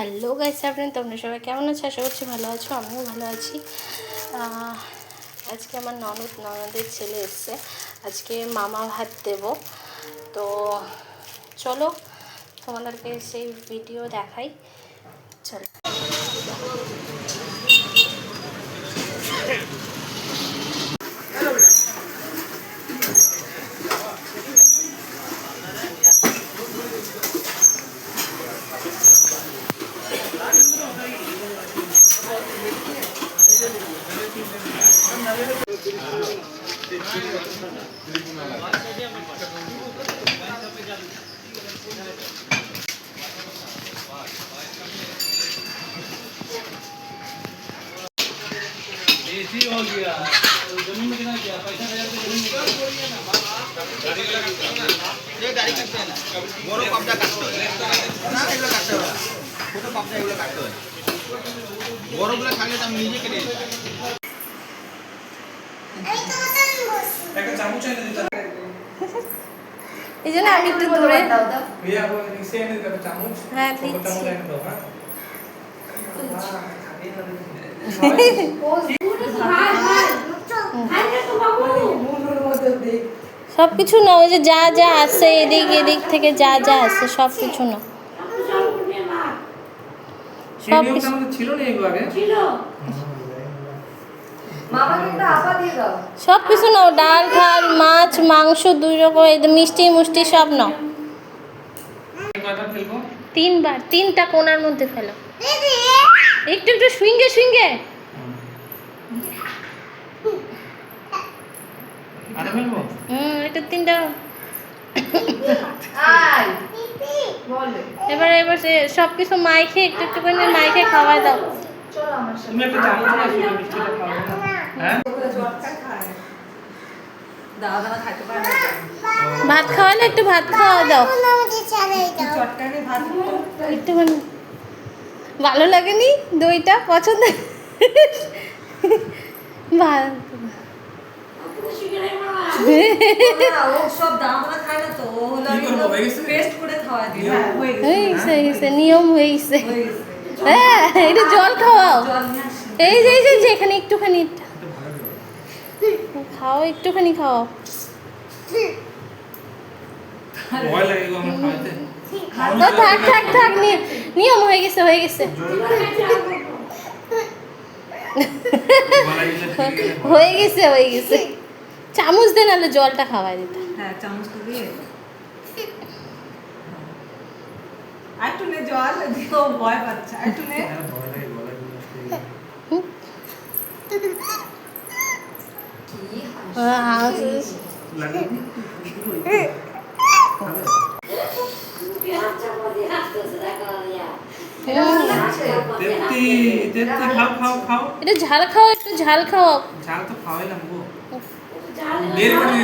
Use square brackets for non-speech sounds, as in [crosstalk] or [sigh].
Hello guys, আপনার তোমরা সবাই কেমন আছো? আশা করছি ভালো আছো, আমিও ভালো আছি। আজকে আমার ননদ, ননদের ছেলে এসছে। আজকে মামা ভাত দেব। তো চলো, তোমাদেরকে সেই ভিডিও দেখাই। চলো। एसी हो गया जमीन कितना किया पैसा हजार रुपये जमीन ये गाड़ी काटते हैं ना বড় পাপটা কাটতে হয় না এগুলো কাটতে হবে না। ছোট পাপটা এগুলো কাটতে হয় বড়গুলো থাকলে তো আমি নিজে কেটে নিতাম। একটা চামচ এনে দিতে [laughs] এই জন্য আমি একটু দূরে। হ্যাঁ [laughs] সব কিছু না ওই যে যা যা আসছে এদিক এদিক থেকে যা যা আসছে সব কিছু না। সব কিছু ছিল না সব কিছু নাও ডাল ঠাল মাছ মাংস দুই রকম এই মিষ্টি মুষ্টি সব নাও। তিনবার তিনটা কোনার মধ্যে ফেলো। একটু একটু সুইঙ্গে সুইঙ্গে হুম এটা তিনটা আয়। এবার এবার সব কিছু মাইখে একটু একটু করে মাইখে খাওয়াই দাও। চলো আমার সাথে। তুমি একটা চামচ নিয়ে মিষ্টিটা খাইতে পারে না ভাত একটু ভাত খাওয়া দাও। ভাত একটুখানি। ভালো লাগেনি দইটা? পছন্দ? নিয়ম হয়ে গেছে হয়ে, একটু জল খাওয়াও। এই যে এই যে যে, এখানে একটুখানি খাও একটুখানি খাও। থাক থাক থাক নিয়ম হয়ে গেছে হয়ে গেছে। হয়ে গেছে হয়ে গেছে। চামচ দে নাহলে জলটা খাওয়াই দিতে। হ্যাঁ চামচটা দিয়ে। একটু নে জল দিও ভয় পাচ্ছে। একটু নে হ্যাঁ, ভয় লাগে গলায় গেলে লাগে তেপ্তি তেপ্তি খাও খাও খাও এটা ঝাল খাও একটু ঝাল খাও। ঝাল তো খাওয়াই গো বের করে